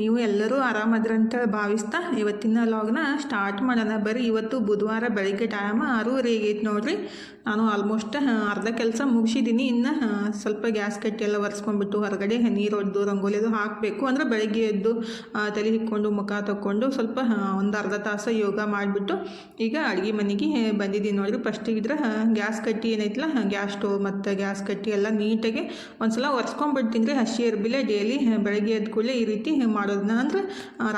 ನೀವು ಎಲ್ಲರೂ ಆರಾಮದ್ರಿ ಅಂತೇಳಿ ಭಾವಿಸ್ತಾ ಇವತ್ತಿನ ಲಾಗ್ನ ಸ್ಟಾರ್ಟ್ ಮಾಡೋಣ. ಬರ್ರಿ, ಇವತ್ತು ಬುಧವಾರ ಬೆಳಗ್ಗೆ ಟೈಮ್ ಆರೂವರೆಗೆ ಐತೆ ನೋಡಿರಿ. ನಾನು ಆಲ್ಮೋಸ್ಟ್ ಅರ್ಧ ಕೆಲಸ ಮುಗಿಸಿದ್ದೀನಿ ಇನ್ನು ಸ್ವಲ್ಪ ಗ್ಯಾಸ್ ಕಟ್ಟಿ ಎಲ್ಲ ಒರೆಸ್ಕೊಂಡ್ಬಿಟ್ಟು ಹೊರಗಡೆ ನೀರು ಹೊಡೆದು ರಂಗೋಲಿ ಅದು ಹಾಕಬೇಕು. ಅಂದರೆ ಬೆಳಗ್ಗೆ ಎದ್ದು ತಲೆ ಹಿಕ್ಕೊಂಡು, ಮುಖ ತಕ್ಕೊಂಡು ಸ್ವಲ್ಪ ಒಂದು ಅರ್ಧ ತಾಸು ಯೋಗ ಮಾಡಿಬಿಟ್ಟು ಈಗ ಅಡುಗೆ ಮನೆಗೆ ಬಂದಿದ್ದೀನಿ ನೋಡಿರಿ. ಫಸ್ಟ್ ಇದ್ರೆ ಗ್ಯಾಸ್ ಕಟ್ಟಿ ಏನೈತಲ್ಲ ಗ್ಯಾಸ್ ಸ್ಟೋವ್ ಮತ್ತು ಗ್ಯಾಸ್ ಕಟ್ಟಿ ಎಲ್ಲ ನೀಟಾಗಿ ಒಂದು ಸಲ ಒರೆಸ್ಕೊಂಡ್ಬಿಡ್ತೀನಿ ರೀ. ಹಸಿ ಇರ್ಬಿಲೆ ಡೈಲಿ ಬೆಳಗ್ಗೆ ಎದ್ದ ಕೂಡಲೇ ಈ ರೀತಿ ಮಾಡೋದನ್ನ ಅಂದ್ರೆ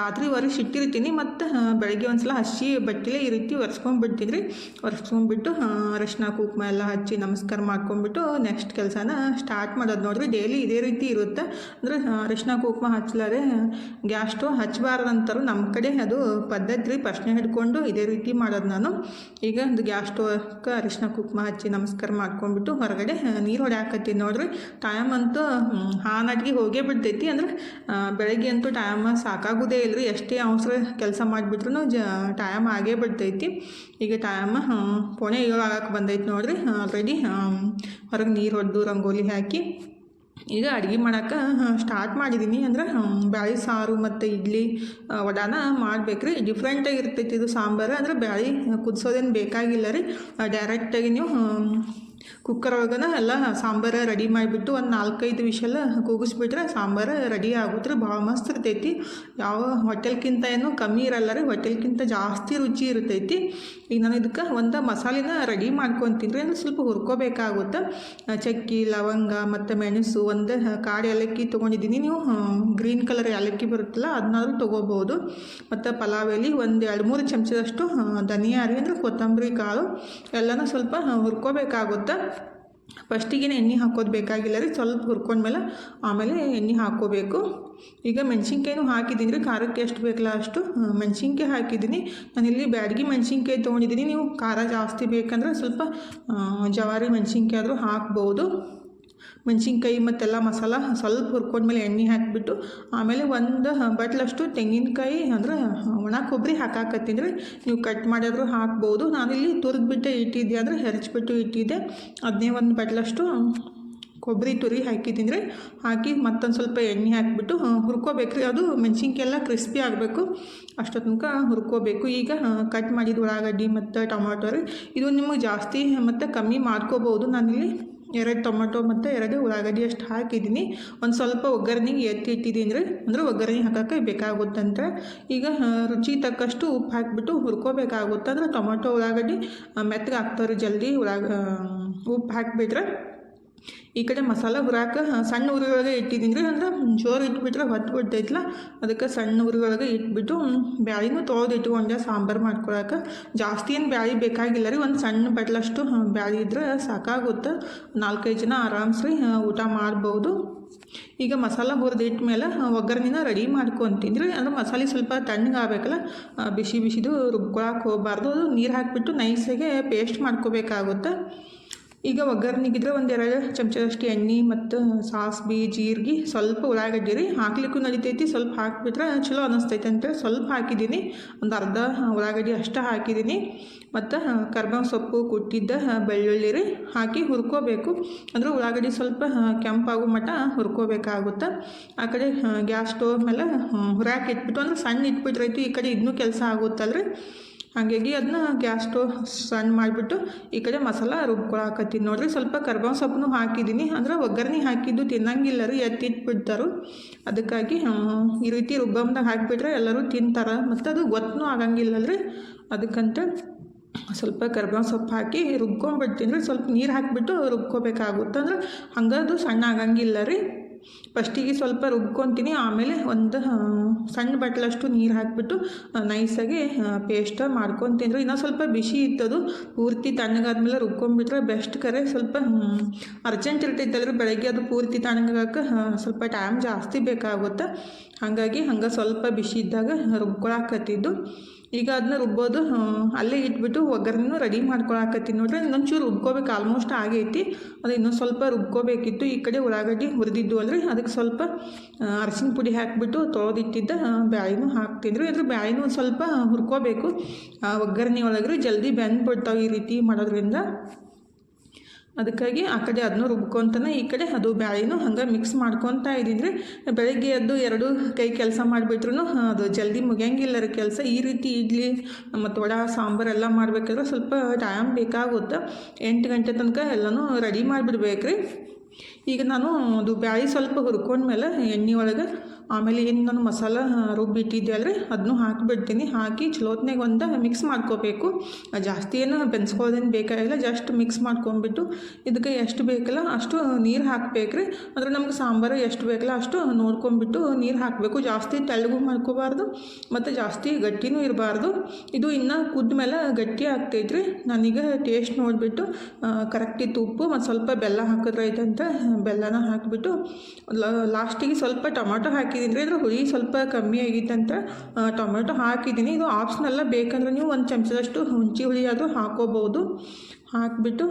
ರಾತ್ರಿ ಒರೆಸಿ ಇಟ್ಟಿರ್ತೀನಿ ಮತ್ತು ಬೆಳಗ್ಗೆ ಒಂದ್ಸಲ ಹಸಿ ಬಟ್ಟೆಲೆ ಈ ರೀತಿ ಒರೆಸ್ಕೊಂಡ್ಬಿಡ್ತೀನಿ ಒರೆಸ್ಕೊಂಡ್ಬಿಟ್ಟು ಅರಶಿನ, ಕುಂಕುಮ ಎಲ್ಲ ಹಚ್ಚಿ ನಮಸ್ಕಾರ ಮಾಡ್ಕೊಂಡ್ಬಿಟ್ಟು ನೆಕ್ಸ್ಟ್ ಕೆಲಸನ ಸ್ಟಾರ್ಟ್ ಮಾಡೋದು ನೋಡಿರಿ. ಡೈಲಿ ಇದೇ ರೀತಿ ಇರುತ್ತೆ. ಅಂದರೆ ಅರಶಿನ, ಕುಂಕುಮ ಹಚ್ಚಲಾರೆ ಗ್ಯಾಸ್ ಸ್ಟವ್ ಹಚ್ಚಬಾರ್ದು ಅಂತಾರೆ ನಮ್ಮ ಕಡೆ ಅದು ಪದ್ಧತಿ ರೀ ಪ್ರಶ್ನೆ ಹಿಡ್ಕೊಂಡು ಇದೇ ರೀತಿ ಮಾಡೋದು ನಾನು. ಈಗ ಒಂದು ಗ್ಯಾಸ್ ಸ್ಟೋವ್ಗೆ ಅರಿಶಿನ, ಕುಂಕುಮ ಹಚ್ಚಿ ನಮಸ್ಕಾರ ಮಾಡ್ಕೊಂಡ್ಬಿಟ್ಟು ಹೊರಗಡೆ ನೀರು ಹೊಡ್ಯಾಕತ್ತೀನಿ ನೋಡ್ರಿ. ಟೈಮ್ ಅಂತೂ ಹಾನಾಟಿಗೆ ಹೋಗೇ ಬಿಡ್ತೈತಿ. ಅಂದ್ರೆ ಬೆಳಗ್ಗೆ ಅಂತೂ ಟೈಮ್ ಸಾಕಾಗೋದೇ ರೀ ಎಷ್ಟೇ ಅವಸರ ಕೆಲಸ ಮಾಡಿಬಿಟ್ರು ಜ ಟೈಮ್ ಆಗೇ ಬಿಡ್ತೈತಿ. ಈಗ ಟೈಮ್ ಪೋಣೆ ಏಳು ಆಗಕ್ಕೆ ಬಂದೈತಿ ನೋಡಿರಿ. ಆಲ್ರೆಡಿ ಹೊರಗೆ ನೀರು ಹೊಡೆದು ರಂಗೋಲಿ ಹಾಕಿ ಈಗ ಅಡುಗೆ ಮಾಡೋಕೆ ಸ್ಟಾರ್ಟ್ ಮಾಡಿದ್ದೀನಿ ಅಂದ್ರೆ ಬ್ಯಾಳಿ ಸಾರು ಮತ್ತು ಇಡ್ಲಿ ವಡಾನ ಮಾಡಬೇಕ್ರಿ. ಡಿಫ್ರೆಂಟಾಗಿ ಇರ್ತೈತಿ ಇದು ಸಾಂಬಾರು. ಅಂದ್ರೆ ಬ್ಯಾಳಿ ಕುದಿಸೋದೇನು ಬೇಕಾಗಿಲ್ಲ ರೀ. ಡೈರೆಕ್ಟಾಗಿ ನೀವು ಕುಕ್ಕರ್ ಒಳಗನ ಎಲ್ಲ ಸಾಂಬಾರು ರೆಡಿ ಮಾಡಿಬಿಟ್ಟು ಒಂದು ನಾಲ್ಕೈದು ವಿಷಲ್ಲ ಕೂಗಿಸ್ಬಿಟ್ರೆ ಸಾಂಬಾರು ರೆಡಿ ಆಗುತ್ತೆ ಭಾಳ ಮಸ್ತ್ ಇರ್ತೈತಿ. ಯಾವ ಹೋಟೆಲ್ಗಿಂತ ಏನು ಕಮ್ಮಿ ಇರಲ್ಲ ರೀ. ಹೋಟೆಲ್ಗಿಂತ ಜಾಸ್ತಿ ರುಚಿ ಇರ್ತೈತಿ. ಈಗ ನಾನು ಇದಕ್ಕೆ ಒಂದು ಮಸಾಲೆನ ರೆಡಿ ಮಾಡ್ಕೊತೀನಿ. ಅಂದ್ರೆ ಸ್ವಲ್ಪ ಹುರ್ಕೋಬೇಕಾಗುತ್ತೆ. ಚಕ್ಕಿ ಲವಂಗ ಮತ್ತು ಮೆಣಸು ಒಂದು ಕಾಡು ಏಲಕ್ಕಿ ತೊಗೊಂಡಿದ್ದೀನಿ. ನೀವು ಗ್ರೀನ್ ಕಲರ್ ಏಲಕ್ಕಿ ಬರುತ್ತಲ್ಲ ಅದನ್ನಾದ್ರೂ ತೊಗೋಬೋದು. ಮತ್ತು ಪಲಾವ್ ಒಂದು ಎರಡು ಮೂರು ಚಮಚದಷ್ಟು ಧನಿಯಾರಿ ಅಂದರೆ ಕೊತ್ತಂಬರಿ ಕಾಳು ಎಲ್ಲನೂ ಸ್ವಲ್ಪ ಆ, ಹುರ್ಕೋಬೇಕಾಗುತ್ತೆ ಫಸ್ಟಿಗೆ ಎಣ್ಣೆ ಹಾಕೋದು ಬೇಕಾಗಿಲ್ಲ ರೀ, ಸ್ವಲ್ಪ ಹುರ್ಕೊಂಡ್ಮೇಲೆ ಆಮೇಲೆ ಎಣ್ಣೆ ಹಾಕೋಬೇಕು. ಈಗ ಮೆಣಸಿನ್ಕಾಯಿನೂ ಹಾಕಿದ್ದೀನಿ ರೀ, ಖಾರಕ್ಕೆ ಎಷ್ಟು ಬೇಕಲ್ಲ ಅಷ್ಟು. ಮೆಣಸಿನ್ಕಾಯಿ ಹಾಕಿದ್ದೀನಿ. ನಾನಿಲ್ಲಿ ಬ್ಯಾಡಗಿ ಮೆಣಸಿನ್ಕಾಯಿ ತೊಗೊಂಡಿದ್ದೀನಿ. ನೀವು ಖಾರ ಜಾಸ್ತಿ ಬೇಕಂದ್ರೆ ಸ್ವಲ್ಪ ಜವಾರಿ ಮೆಣಸಿನ್ಕಾಯಿ ಆದರೂ ಹಾಕ್ಬೋದು. ಮೆಣಸಿನ್ಕಾಯಿ ಮತ್ತೆಲ್ಲ ಮಸಾಲ ಸ್ವಲ್ಪ ಹುರ್ಕೊಂಡ್ಮೇಲೆ ಎಣ್ಣೆ ಹಾಕಿಬಿಟ್ಟು ಆಮೇಲೆ ಒಂದು ಬಟ್ಲಷ್ಟು ತೆಂಗಿನಕಾಯಿ ಅಂದ್ರೆ ಒಣ ಕೊಬ್ಬರಿ ಹಾಕಾಕತ್ತಿದ್ರೆ ನೀವು ಕಟ್ ಮಾಡಿದ್ರು ಹಾಕ್ಬೋದು. ನಾನಿಲ್ಲಿ ತುರಿದ್ಬಿಟ್ಟೆ ಇಟ್ಟಿದ್ದೆ ಅಂದರೆ ಹೆರಚ್ಬಿಟ್ಟು ಇಟ್ಟಿದ್ದೆ. ಅದನ್ನೇ ಒಂದು ಬಟ್ಲಷ್ಟು ಕೊಬ್ಬರಿ ತುರಿ ಹಾಕಿದ್ದೀನಿ ಹಾಕಿ ಮತ್ತೊಂದು ಸ್ವಲ್ಪ ಎಣ್ಣೆ ಹಾಕಿಬಿಟ್ಟು ಹುರ್ಕೋಬೇಕು ರೀ ಅದು ಮೆಣಸಿನ್ಕಾಯಿ ಎಲ್ಲ ಕ್ರಿಸ್ಪಿ ಆಗಬೇಕು. ಅಷ್ಟೊ ತನಕ ಹುರ್ಕೋಬೇಕು. ಈಗ ಕಟ್ ಮಾಡಿದ ಉಳ್ಳಾಗಡ್ಡಿ ಮತ್ತು ಟೊಮಾಟೊ ರೀ, ಇದು ನಿಮಗೆ ಜಾಸ್ತಿ ಮತ್ತು ಕಮ್ಮಿ ಮಾಡ್ಕೋಬೋದು. ನಾನಿಲ್ಲಿ ಎರಡು ಟೊಮೆಟೊ ಮತ್ತು ಎರಡು ಉಳ್ಳಾಗಡ್ಡಿ ಅಷ್ಟು ಹಾಕಿದ್ದೀನಿ. ಒಂದು ಸ್ವಲ್ಪ ಒಗ್ಗರಣೆಗೆ ಎತ್ತಿ ಇಟ್ಟಿದ್ದೀನಿ ರೀ ಅಂದರೆ ಒಗ್ಗರಣೆ ಹಾಕೋಕ್ಕೆ ಬೇಕಾಗುತ್ತಂತೆ. ಈಗ ರುಚಿ ತಕ್ಕಷ್ಟು ಉಪ್ಪು ಹಾಕಿಬಿಟ್ಟು ಹುರ್ಕೋಬೇಕಾಗುತ್ತೆ. ಅಂದ್ರೆ ಟೊಮೆಟೊ, ಉಳ್ಳಾಗಡ್ಡಿ ಮೆತ್ತಗೆ ಆಗ್ತಾವ್ರಿ ಜಲ್ದಿ ಉಳ್ಳಾಗ ಉಪ್ಪು ಹಾಕಿಬಿಟ್ರೆ ಈ ಕಡೆ ಮಸಾಲ ಹುರಾಕ ಸಣ್ಣ ಉರಿ ಒಳಗೆ ಇಟ್ಟಿದ್ದೀನಿ ರೀ. ಅಂದ್ರೆ ಜೋರು ಇಟ್ಬಿಟ್ರೆ ಹೊತ್ತು ಬಿಡ್ತೈತಲ್ಲ ಅದಕ್ಕೆ ಸಣ್ಣ ಉರಿ ಒಳಗೆ ಇಟ್ಬಿಟ್ಟು ಬ್ಯಾಳಿನೂ ತೊಳೆದು ಇಟ್ಕೊಂಡೆ ಸಾಂಬಾರು ಮಾಡ್ಕೊಳಕ್ಕೆ ಜಾಸ್ತಿ ಏನು ಬ್ಯಾಳಿ ಬೇಕಾಗಿಲ್ಲ ರೀ. ಒಂದು ಸಣ್ಣ ಬಟ್ಲಷ್ಟು ಬ್ಯಾಳಿ ಇದ್ರೆ ಸಾಕಾಗುತ್ತೆ. ನಾಲ್ಕೈದು ಜನ ಆರಾಮ್ಸ್ರಿ ಊಟ ಮಾಡ್ಬೋದು. ಈಗ ಮಸಾಲ ಹುರಿದು ಮೇಲೆ ಒಗ್ಗರಣೆನ ರೆಡಿ ಮಾಡ್ಕೊತೀನಿ ರೀ. ಅಂದ್ರೆ ಮಸಾಲೆ ಸ್ವಲ್ಪ ತಣ್ಣಗಾಗಬೇಕಲ್ಲ ಬಿಸಿ ಬಿಸಿದು ರುಬ್ಕೊಳಕ್ಕೆ ಹೋಗ್ಬಾರ್ದು. ಅದು ನೀರು ಹಾಕಿಬಿಟ್ಟು ನೈಸಾಗೆ ಪೇಸ್ಟ್ ಮಾಡ್ಕೋಬೇಕಾಗುತ್ತೆ. ಈಗ ಒಗ್ಗರಣೆಗಿದ್ರೆ ಒಂದೆರಡು ಚಮಚದಷ್ಟು ಎಣ್ಣೆ ಮತ್ತು ಸಾಸ್ಬಿ, ಜೀರಿಗೆ ಸ್ವಲ್ಪ ಉಳ್ಳಾಗಡ್ಡಿ ರೀ ಹಾಕ್ಲಿಕ್ಕೂ ನಡಿತೈತಿ, ಸ್ವಲ್ಪ ಹಾಕಿಬಿಟ್ರೆ ಚಲೋ ಅನ್ನಿಸ್ತೈತೆ ಅಂತೇಳಿ ಸ್ವಲ್ಪ ಹಾಕಿದ್ದೀನಿ. ಒಂದು ಅರ್ಧ ಉಳ್ಳಾಗಡ್ಡಿ ಅಷ್ಟು ಹಾಕಿದ್ದೀನಿ. ಮತ್ತು ಕರ್ಬೇವು ಸೊಪ್ಪು, ಕುಟ್ಟಿದ್ದ ಬೆಳ್ಳುಳ್ಳಿ ರೀ ಹಾಕಿ ಹುರ್ಕೋಬೇಕು. ಅಂದ್ರೆ ಉಳ್ಳಾಗಡ್ಡಿ ಸ್ವಲ್ಪ ಕೆಂಪಾಗೋ ಮಟ್ಟ ಹುರ್ಕೋಬೇಕಾಗುತ್ತೆ. ಆ ಕಡೆ ಗ್ಯಾಸ್ ಸ್ಟೋವ್ ಮೇಲೆ ಹುರ್ಯಾಕೆ ಇಟ್ಬಿಟ್ಟು, ಅಂದ್ರೆ ಸಣ್ಣ ಇಟ್ಬಿಟ್ರೈತಿ ಈ ಕಡೆ ಇದನ್ನೂ ಕೆಲಸ ಆಗುತ್ತಲ್ರಿ. ಹಾಗಾಗಿ ಅದನ್ನ ಗ್ಯಾಸ್ ಸ್ಟೋವ್ ಸಣ್ಣ ಮಾಡಿಬಿಟ್ಟು ಈ ಕಡೆ ಮಸಾಲ ರುಬ್ಕೊಳಕತ್ತೀನಿ. ನೋಡಿರಿ ಸ್ವಲ್ಪ ಕರ್ಬಾವ್ ಸೊಪ್ಪನ್ನು ಹಾಕಿದ್ದೀನಿ. ಅಂದ್ರೆ ಒಗ್ಗರಣೆ ಹಾಕಿದ್ದು ತಿನ್ನಂಗಿಲ್ಲ ರೀ, ಎತ್ತಿಟ್ಬಿಡ್ತಾರು. ಅದಕ್ಕಾಗಿ ಈ ರೀತಿ ರುಬ್ಬಮ್ದಾಗ ಹಾಕಿಬಿಟ್ರೆ ಎಲ್ಲರೂ ತಿಂತಾರೆ. ಮತ್ತು ಅದು ಗೊತ್ತೂ ಆಗಂಗಿಲ್ಲಲ್ರಿ. ಅದಕ್ಕಂತ ಸ್ವಲ್ಪ ಕರ್ಬೇವು ಸೊಪ್ಪು ಹಾಕಿ ರುಬ್ಕೊಂಡ್ಬಿಡ್ತೀನಿ ರೀ. ಸ್ವಲ್ಪ ನೀರು ಹಾಕಿಬಿಟ್ಟು ರುಬ್ಕೋಬೇಕಾಗುತ್ತೆ. ಅಂದ್ರೆ ಹಂಗೆ ಸಣ್ಣ ಆಗಂಗಿಲ್ಲ ರೀ. ಫಸ್ಟಿಗೆ ಸ್ವಲ್ಪ ರುಬ್ಕೊತೀನಿ. ಆಮೇಲೆ ಒಂದು ಸಣ್ಣ ಬಟ್ಲಷ್ಟು ನೀರು ಹಾಕಿಬಿಟ್ಟು ನೈಸಾಗಿ ಪೇಸ್ಟ್ ಮಾಡ್ಕೊಂಡು ತಿಂದರು. ಇನ್ನೂ ಸ್ವಲ್ಪ ಬಿಸಿ ಇತ್ತದು. ಪೂರ್ತಿ ತಣ್ಣಗಾದ್ಮೇಲೆ ರುಬ್ಕೊಂಡ್ಬಿಟ್ರೆ ಬೆಸ್ಟ್ ಕರೆ. ಸ್ವಲ್ಪ ಅರ್ಜೆಂಟ್ ಇರ್ತೈತಲ್ರಿ ಬೆಳಗ್ಗೆ ಅದು ಪೂರ್ತಿ ತಣ್ಣಗಾಕ ಸ್ವಲ್ಪ ಟೈಮ್ ಜಾಸ್ತಿ ಬೇಕಾಗುತ್ತೆ. ಹಾಗಾಗಿ ಹಂಗೆ ಸ್ವಲ್ಪ ಬಿಸಿ ಇದ್ದಾಗ ರುಬ್ಕೊಳಕತ್ತಿದ್ದು. ಈಗ ಅದನ್ನ ರುಬ್ಬೋದು ಅಲ್ಲೇ ಇಟ್ಬಿಟ್ಟು ಒಗ್ಗರಣೆನೂ ರೆಡಿ ಮಾಡ್ಕೊಳಕತ್ತೀನಿ. ನೋಡ್ರಿ, ಇನ್ನೊಂಚೂರು ರುಬ್ಕೋಬೇಕು ಆಲ್ಮೋಸ್ಟ್ ಆಗೈತಿ. ಅದು ಇನ್ನೊಂದು ಸ್ವಲ್ಪ ರುಬ್ಕೋಬೇಕಿತ್ತು. ಈ ಕಡೆ ಉಳ್ಳಾಗಡ್ಡಿ ಹುರಿದಿದ್ದು ಅಲ್ರಿ ಅದಕ್ಕೆ ಸ್ವಲ್ಪ ಅರಸಿನ ಪುಡಿ ಹಾಕಿಬಿಟ್ಟು ತೊಳೆದಿಟ್ಟಿದ್ದ ಬ್ಯಾಳಿನೂ ಹಾಕ್ತೀನಿ. ರೀ ಅದ್ರ ಬ್ಯಾಳಿನೂ ಸ್ವಲ್ಪ ಹುರ್ಕೋಬೇಕು. ಒಗ್ಗರಣೆ ರೀ ಜಲ್ದಿ ಬೆಂದ್ಬಿಡ್ತಾವೆ ಈ ರೀತಿ ಮಾಡೋದ್ರಿಂದ. ಅದಕ್ಕಾಗಿ ಆ ಕಡೆ ಅದನ್ನೂ ರುಬ್ಕೊತಾನೆ, ಈ ಕಡೆ ಅದು ಬ್ಯಾಳಿನೂ ಹಂಗೆ ಮಿಕ್ಸ್ ಮಾಡ್ಕೊತಾ ಇದ್ದಿದ್ರೆ ಬೆಳಗ್ಗೆ ಎದ್ದು ಎರಡು ಕೈ ಕೆಲಸ ಮಾಡಿಬಿಟ್ರು ಅದು ಜಲ್ದಿ ಮುಗಿಯಂಗಿಲ್ಲ ಕೆಲಸ. ಈ ರೀತಿ ಇಡ್ಲಿ ಮತ್ತು ವಡ, ಸಾಂಬಾರು ಎಲ್ಲ ಮಾಡಬೇಕಾದ್ರೆ ಸ್ವಲ್ಪ ಟೈಮ್ ಬೇಕಾಗುತ್ತೆ. ಎಂಟು ಗಂಟೆ ತನಕ ಎಲ್ಲನೂ ರೆಡಿ ಮಾಡಿಬಿಡ್ಬೇಕ್ರಿ. ಈಗ ನಾನು ಅದು ಬ್ಯಾಳಿ ಸ್ವಲ್ಪ ಹುರ್ಕೊಂಡ್ಮೇಲೆ ಎಣ್ಣೆ ಒಳಗೆ ಆಮೇಲೆ ಏನು ನಾನು ಮಸಾಲ ರುಬ್ಬಿಟ್ಟಿದ್ದೆ ಅಲ್ರಿ ಅದನ್ನು ಹಾಕಿಬಿಡ್ತೀನಿ. ಹಾಕಿ ಚಲೋತ್ನಾಗ ಒಂದು ಮಿಕ್ಸ್ ಮಾಡ್ಕೋಬೇಕು. ಜಾಸ್ತಿ ಏನು ಬೆನ್ಸ್ಕೊಳ್ಳೋದೇನು ಬೇಕಾಗಿಲ್ಲ, ಜಸ್ಟ್ ಮಿಕ್ಸ್ ಮಾಡ್ಕೊಂಡ್ಬಿಟ್ಟು ಇದಕ್ಕೆ ಎಷ್ಟು ಬೇಕಲ್ಲ ಅಷ್ಟು ನೀರು ಹಾಕಬೇಕ್ರಿ ಅಂದರೆ ನಮ್ಗೆ ಸಾಂಬಾರು ಎಷ್ಟು ಬೇಕಲ್ಲ ಅಷ್ಟು ನೋಡ್ಕೊಂಡ್ಬಿಟ್ಟು ನೀರು ಹಾಕಬೇಕು. ಜಾಸ್ತಿ ತೆಳ್ಳಗೂ ಮಾಡ್ಕೋಬಾರ್ದು, ಮತ್ತು ಜಾಸ್ತಿ ಗಟ್ಟಿನೂ ಇರಬಾರ್ದು. ಇದು ಇನ್ನು ಕುದ್ದ ಮೇಲೆ ಗಟ್ಟಿ ಆಗ್ತೈತ್ರಿ. ನನಗೆ ಟೇಸ್ಟ್ ನೋಡಿಬಿಟ್ಟು ಕರೆಕ್ಟ್ ತುಪ್ಪು ಮತ್ತು ಸ್ವಲ್ಪ ಬೆಲ್ಲ ಹಾಕಿದ್ರೆ ಅಂತ ಬೆಲ್ಲನ ಹಾಕಿಬಿಟ್ಟು ಲಾಸ್ಟಿಗೆ ಸ್ವಲ್ಪ ಟೊಮಾಟೊ ಹಾಕಿದ್ದೀನಿ ಇದ್ರ ಹುಳಿ ಸ್ವಲ್ಪ ಕಮ್ಮಿ ಆಗಿತ್ತಂತ ಟೊಮೆಟೊ ಹಾಕಿದ್ದೀನಿ ಇದು ಆಪ್ಷನಲ್ಲ ಬೇಕಂದ್ರೆ ನೀವು ಒಂದು ಚಮಚದಷ್ಟು ಹುಂಚಿ ಹುಳಿ ಆದರೂ ಹಾಕೋಬೋದು ಹಾಕಿಬಿಟ್ಟು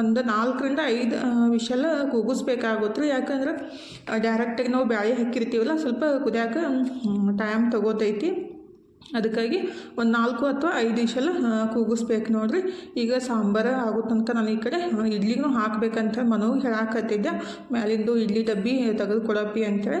ಒಂದು ನಾಲ್ಕರಿಂದ ಐದು ವಿಷಲ್ ಕೂಗಿಸ್ಬೇಕಾಗುತ್ತೆ ರೀ. ಯಾಕಂದ್ರೆ ಡೈರೆಕ್ಟಾಗಿ ನಾವು ಬ್ಯಾಳಿ ಹಾಕಿರ್ತೀವಲ್ಲ, ಸ್ವಲ್ಪ ಕುದಿಯಾಕ ಟೈಮ್ ತಗೋತೈತಿ. ಅದಕ್ಕಾಗಿ ಒಂದು ನಾಲ್ಕು ಅಥವಾ ಐದು ವಿಶಲ್ ಕೂಗಿಸ್ಬೇಕು ನೋಡಿರಿ. ಈಗ ಸಾಂಬಾರು ಆಗೋ ತನಕ ನಾನು ಈ ಕಡೆ ಇಡ್ಲಿಗೂ ಹಾಕಬೇಕಂತ ಮನೋಗೆ ಹೇಳಾಕತ್ತಿದ್ದೆ. ಮ್ಯಾಲಿಂದು ಇಡ್ಲಿ ಡಬ್ಬಿ ತೆಗೆದು ಕೊಡಪ್ಪಿ ಅಂತೇಳಿ.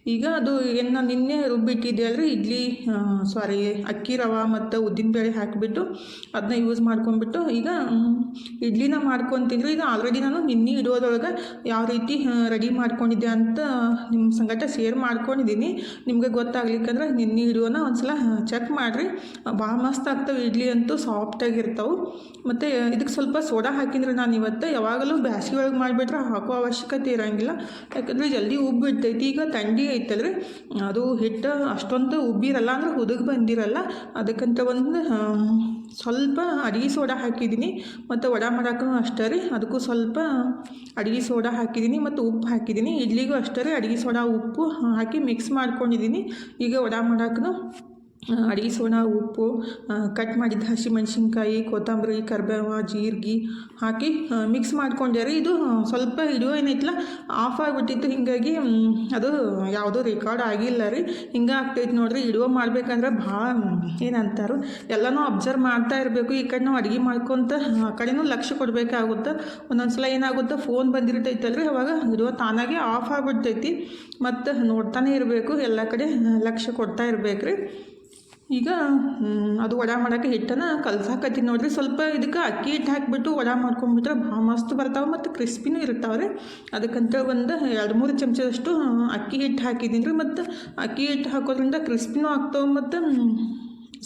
ಈಗ ಅದು ಏನು ನಾನು ನಿನ್ನೆ ರುಬ್ಬಿಟ್ಟಿದ್ದೆ ಅಲ್ಲರಿ ಇಡ್ಲಿ ಸಾರಿ, ಅಕ್ಕಿ ರವೆ ಮತ್ತು ಉದ್ದಿನಬೇಳೆ ಹಾಕಿಬಿಟ್ಟು ಅದನ್ನ ಯೂಸ್ ಮಾಡ್ಕೊಂಡ್ಬಿಟ್ಟು ಈಗ ಇಡ್ಲಿನ ಮಾಡ್ಕೊತೀನಿ ಈಗ ಆಲ್ರೆಡಿ ನಾನು ನಿನ್ನೆ ಇಡೋದ್ರೊಳಗೆ ಯಾವ ರೀತಿ ರೆಡಿ ಮಾಡ್ಕೊಂಡಿದ್ದೆ ಅಂತ ನಿಮ್ಮ ಸಂಗಟ ಶೇರ್ ಮಾಡ್ಕೊಂಡಿದ್ದೀನಿ. ನಿಮಗೆ ಗೊತ್ತಾಗ್ಲಿಕ್ಕಂದ್ರೆ ನಿನ್ನೆ ಇಡುವನ ಒಂದ್ಸಲ ಚೆಕ್ ಮಾಡಿರಿ. ಭಾಳ ಮಸ್ತ್ ಆಗ್ತವೆ ಇಡ್ಲಿ ಅಂತೂ ಸಾಫ್ಟಾಗಿರ್ತಾವೆ ಮತ್ತು ಇದಕ್ಕೆ ಸ್ವಲ್ಪ ಸೋಡಾ ಹಾಕಿದ್ರೆ ನಾನು ಇವತ್ತು. ಯಾವಾಗಲೂ ಬ್ಯಾಸಿಗೆ ಒಳಗೆ ಮಾಡಿಬಿಟ್ರೆ ಹಾಕೋ ಅವಶ್ಯಕತೆ ಇರೋಂಗಿಲ್ಲ. ಯಾಕಂದರೆ ಜಲ್ದಿ ಉಬ್ಬಿಡ್ತೈತಿ ಈಗ ಥಂಡಿ ಐತಲ್ರಿ ಅದು ಹಿಟ್ಟು ಅಷ್ಟೊಂದು ಉಬ್ಬಿರಲ್ಲ ಅಂದ್ರೆ ಹುದುಗ್ ಬಂದಿರಲ್ಲ. ಅದಕ್ಕಂತ ಒಂದು ಸ್ವಲ್ಪ ಅಡಿಗೆ ಸೋಡಾ ಹಾಕಿದ್ದೀನಿ. ಮತ್ತು ವಡ ಮಾಡೋಕ್ಕೂ ಅಷ್ಟೇ ರೀ. ಅದಕ್ಕೂ ಸ್ವಲ್ಪ ಅಡಿಗೆ ಸೋಡಾ ಹಾಕಿದ್ದೀನಿ ಮತ್ತು ಉಪ್ಪು ಹಾಕಿದ್ದೀನಿ. ಇಡ್ಲಿಗೂ ಅಷ್ಟೇ ರೀ. ಅಡಿಗೆ ಸೋಡಾ, ಉಪ್ಪು ಹಾಕಿ ಮಿಕ್ಸ್ ಮಾಡ್ಕೊಂಡಿದ್ದೀನಿ. ಈಗ ವಡ ಮಾಡೋಕ್ಕೂ ಅಡಿಗೆ ಸೋಡಾ ಉಪ್ಪು ಕಟ್ ಮಾಡಿದ ಹಸಿಮೆಣ್ಸಿನ್ಕಾಯಿ ಕೊತ್ತಂಬರಿ, ಕರಿಬೇವು, ಜೀರಿಗೆ ಹಾಕಿ ಮಿಕ್ಸ್ ಮಾಡ್ಕೊಂಡೆ ರೀ. ಇದು ಸ್ವಲ್ಪ ಹಿಡಿಯೋ ಏನೈತಲ್ಲ ಆಫ್ ಆಗಿಬಿಟ್ಟಿತ್ತು. ಹೀಗಾಗಿ ಅದು ಯಾವುದೂ ರೆಕಾರ್ಡ್ ಆಗಿಲ್ಲ ರೀ. ಹಿಂಗೆ ಆಗ್ತೈತೆ ನೋಡ್ರಿ. ಹಿಡಿಯೋ ಮಾಡ್ಬೇಕಂದ್ರೆ ಭಾಳ ಏನಂತಾರು, ಎಲ್ಲನೂ ಅಬ್ಸರ್ವ್ ಮಾಡ್ತಾ ಇರಬೇಕು. ಈ ಕಡೆ ನಾವು ಅಡುಗೆ ಮಾಡ್ಕೊತ, ಆ, ಕಡೆನೂ ಲಕ್ಷ್ಯ ಕೊಡಬೇಕಾಗುತ್ತೆ. ಒಂದೊಂದು ಸಲ ಏನಾಗುತ್ತೆ ಫೋನ್ ಬಂದಿರ್ತೈತಲ್ರಿ. ಅವಾಗ ವಿಡಿಯೋ ತಾನಾಗೆ ಆಫ್ ಆಗಿಬಿಡ್ತೈತಿ. ಮತ್ತು ನೋಡ್ತಾನೆ ಇರಬೇಕು. ಎಲ್ಲ ಕಡೆ ಲಕ್ಷ್ಯ ಕೊಡ್ತಾ ಇರಬೇಕು ರೀ ಈಗ ಅದು ವಡ ಮಾಡೋಕ್ಕೆ ಹಿಟ್ಟನ್ನು ಕಲ್ಸಾಕತ್ತೀನಿ ನೋಡಿರಿ. ಸ್ವಲ್ಪ ಇದಕ್ಕೆ ಅಕ್ಕಿ ಹಿಟ್ಟು ಹಾಕಿಬಿಟ್ಟು ವಡ ಮಾಡ್ಕೊಂಡ್ಬಿಟ್ರೆ ಭಾಳ ಮಸ್ತ್ ಬರ್ತಾವೆ ಮತ್ತು ಕ್ರಿಸ್ಪಿನೂ ಇರ್ತಾವೆ ರೀ ಅದಕ್ಕಂತ ಒಂದು ಎರಡು ಮೂರು ಚಮಚದಷ್ಟು ಅಕ್ಕಿ ಹಿಟ್ಟು ಹಾಕಿದ್ದೀನಿ ರೀ. ಮತ್ತು ಅಕ್ಕಿ ಹಿಟ್ಟು ಹಾಕೋದ್ರಿಂದ ಕ್ರಿಸ್ಪಿನೂ ಆಗ್ತಾವೆ ಮತ್ತು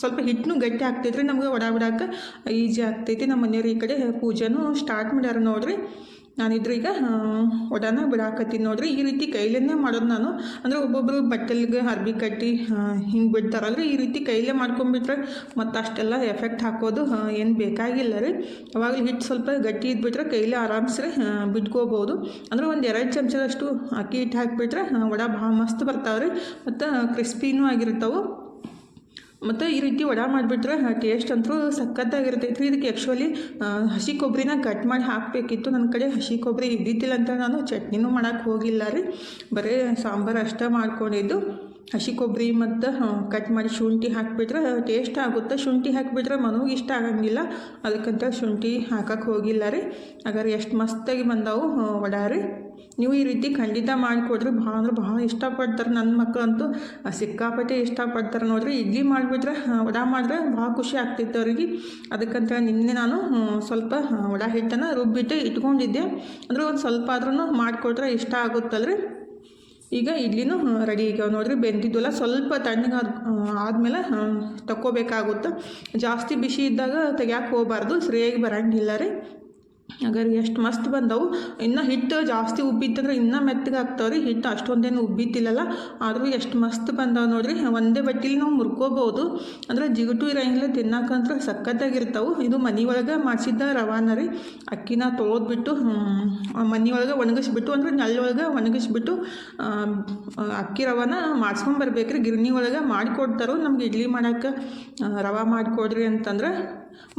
ಸ್ವಲ್ಪ ಹಿಟ್ಟನ್ನೂ ಗಟ್ಟಿ ಆಗ್ತೈತೆ ರೀ ನಮ್ಗೆ ವಡ ಬಿಡಕ್ಕೆ ಈಜಿ ಆಗ್ತೈತಿ. ನಮ್ಮ ಮನೆಯವ್ರು ಈ ಕಡೆ ಪೂಜೆನೂ ಸ್ಟಾರ್ಟ್ ಮಾಡ್ಯಾರ ನೋಡ್ರಿ. ನಾನಿದ್ರೆ ಈಗ ಒಡಾನ ಬಿಡಾಕತ್ತೀನಿ ನೋಡ್ರಿ, ಈ ರೀತಿ ಕೈಲೇ ಮಾಡೋದು ನಾನು. ಅಂದರೆ ಒಬ್ಬೊಬ್ಬರು ಬಟ್ಟೆಲ್ಗೆ ಅರ್ಬಿ ಕಟ್ಟಿ ಹಿಂಗೆ ಬಿಡ್ತಾರಲ್ರಿ ಈ ರೀತಿ ಕೈಲೇ ಮಾಡ್ಕೊಂಬಿಟ್ರೆ ಮತ್ತು ಅಷ್ಟೆಲ್ಲ ಎಫೆಕ್ಟ್ ಹಾಕೋದು ಏನು ಬೇಕಾಗಿಲ್ಲ ರೀ. ಅವಾಗ ಹಿಟ್ಟು ಸ್ವಲ್ಪ ಗಟ್ಟಿ ಇದ್ಬಿಟ್ರೆ ಕೈಲೇ ಆರಾಮ್ಸ್ರೆ ಬಿಟ್ಕೋಬೋದು. ಅಂದ್ರೆ ಒಂದು ಎರಡು ಚಮಚದಷ್ಟು ಅಕ್ಕಿ ಹಿಟ್ಟು ಹಾಕಿಬಿಟ್ರೆ ವಡ ಭಾಳ ಮಸ್ತ್ ಬರ್ತಾವೆ ರೀ. ಮತ್ತು ಕ್ರಿಸ್ಪಿನೂ ಆಗಿರ್ತಾವೆ. ಮತ್ತು ಈ ರೀತಿ ವಡ ಮಾಡಿಬಿಟ್ರೆ ಟೇಸ್ಟ್ ಅಂತೂ ಸಖತ್ತಾಗಿರ್ತೈತೆ ರೀ ಇದಕ್ಕೆ ಆ್ಯಕ್ಚುಲಿ ಹಸಿ ಕೊಬ್ಬರಿನ ಕಟ್ ಮಾಡಿ ಹಾಕಬೇಕಿತ್ತು. ನನ್ನ ಕಡೆ ಹಸಿ ಕೊಬ್ಬರಿ ಇದ್ದಿದ್ದಿಲ್ಲ ಅಂತ ನಾನು ಚಟ್ನಿನೂ ಮಾಡೋಕ್ಕೆ ಹೋಗಿಲ್ಲ ರೀ. ಬರೀ ಸಾಂಬಾರು ಅಷ್ಟೇ ಮಾಡ್ಕೊಂಡಿದ್ದು. ಹಸಿ ಕೊಬ್ಬರಿ ಮತ್ತು ಕಟ್ ಮಾಡಿ ಶುಂಠಿ ಹಾಕಿಬಿಟ್ರೆ ಟೇಸ್ಟ್ ಆಗುತ್ತೆ. ಶುಂಠಿ ಹಾಕಿಬಿಟ್ರೆ ಮನೋಗೆ ಇಷ್ಟ ಆಗಂಗಿಲ್ಲ. ಅದಕ್ಕಂತ ಶುಂಠಿ ಹಾಕಕ್ಕೆ ಹೋಗಿಲ್ಲ ರೀ. ಹಾಗಾದ್ರೆ ಎಷ್ಟು ಮಸ್ತಾಗಿ ಬಂದಾವು ವಡ ರೀ. ನೀವು ಈ ರೀತಿ ಖಂಡಿತ ಮಾಡಿಕೊಡ್ರಿ. ಭಾಳ ಅಂದ್ರೆ ಭಾಳ ಇಷ್ಟಪಡ್ತಾರೆ ನನ್ನ ಮಕ್ಕಳಂತೂ. ಸಿಕ್ಕಾಪಟ್ಟೆ ಇಷ್ಟಪಡ್ತಾರೆ ನೋಡ್ರಿ. ಇಡ್ಲಿ ಮಾಡಿಬಿಟ್ರೆ ವಡ ಮಾಡಿದ್ರೆ ಭಾಳ ಖುಷಿ ಆಗ್ತಿತ್ತು ಅವ್ರಿಗೆ. ಅದಕ್ಕಂತ ನಿನ್ನೆ ನಾನು ಸ್ವಲ್ಪ ವಡ ಹಿಟ್ಟನ್ನು ರುಬ್ಬಿಟ್ಟು ಇಟ್ಕೊಂಡಿದ್ದೆ. ಅಂದ್ರೆ ಒಂದು ಸ್ವಲ್ಪ ಆದ್ರೂ ಮಾಡಿಕೊಟ್ರೆ ಇಷ್ಟ ಆಗುತ್ತಲ್ರಿ. ಈಗ ಇಡ್ಲಿನೂ ರೆಡಿ ಈಗ ನೋಡ್ರಿ ಬೆಂದಿದ್ವಲ್ಲ ಸ್ವಲ್ಪ ತಣ್ಣಗೆ ಆದಮೇಲೆ ತಕ್ಕೋಬೇಕಾಗುತ್ತೆ. ಜಾಸ್ತಿ ಬಿಸಿ ಇದ್ದಾಗ ತೆಗ್ಯಾಕೆ ಹೋಗಬಾರ್ದು. ಸರಿಯಾಗಿ ಬರಂಗಿಲ್ಲ ರೀ. ಹಾಗಾದ್ರೆ ಎಷ್ಟು ಮಸ್ತ್ ಬಂದವು. ಇನ್ನು ಹಿಟ್ಟು ಜಾಸ್ತಿ ಉಬ್ಬಿತ್ತಂದ್ರೆ ಇನ್ನೂ ಮೆತ್ತಗೆ ಆಗ್ತಾವೆ ರೀ ಹಿಟ್ಟು ಅಷ್ಟೊಂದೇನು ಉಬ್ಬಿತ್ತಿಲ್ಲಲ್ಲ. ಆದರೂ ಎಷ್ಟು ಮಸ್ತ್ ಬಂದವು ನೋಡಿರಿ. ಒಂದೇ ಬಟ್ಟಿಲಿ ನಾವು ಮುರ್ಕೋಬೋದು. ಅಂದ್ರೆ ಜಿಗುಟು ಇರಂಗಿಲ್ಲ ತಿನ್ನಕ್ಕಂದ್ರೆ ಸಖತ್ತಾಗಿರ್ತಾವೆ. ಇದು ಮನೆ ಒಳಗೆ ಮಾಡಿಸಿದ್ದ ರವಾನ ರೀ. ಅಕ್ಕಿನ ತೊಳೆದ್ಬಿಟ್ಟು ಒಳಗೆ ಒಣಗಿಸ್ಬಿಟ್ಟು, ಅಂದ್ರೆ ನೆಲ್ಲೊಳಗೆ ಒಣಗಿಸ್ಬಿಟ್ಟು ಅಕ್ಕಿ ರವಾನ ಮಾಡ್ಸ್ಕೊಂಡ್ ರೀ ಗಿರಣಿ ಒಳಗೆ ಮಾಡಿಕೊಡ್ತಾರೋ ನಮ್ಗೆ ಇಡ್ಲಿ ಮಾಡಕ್ಕೆ ರವೆ ಮಾಡಿಕೊಡ್ರಿ ಅಂತಂದ್ರೆ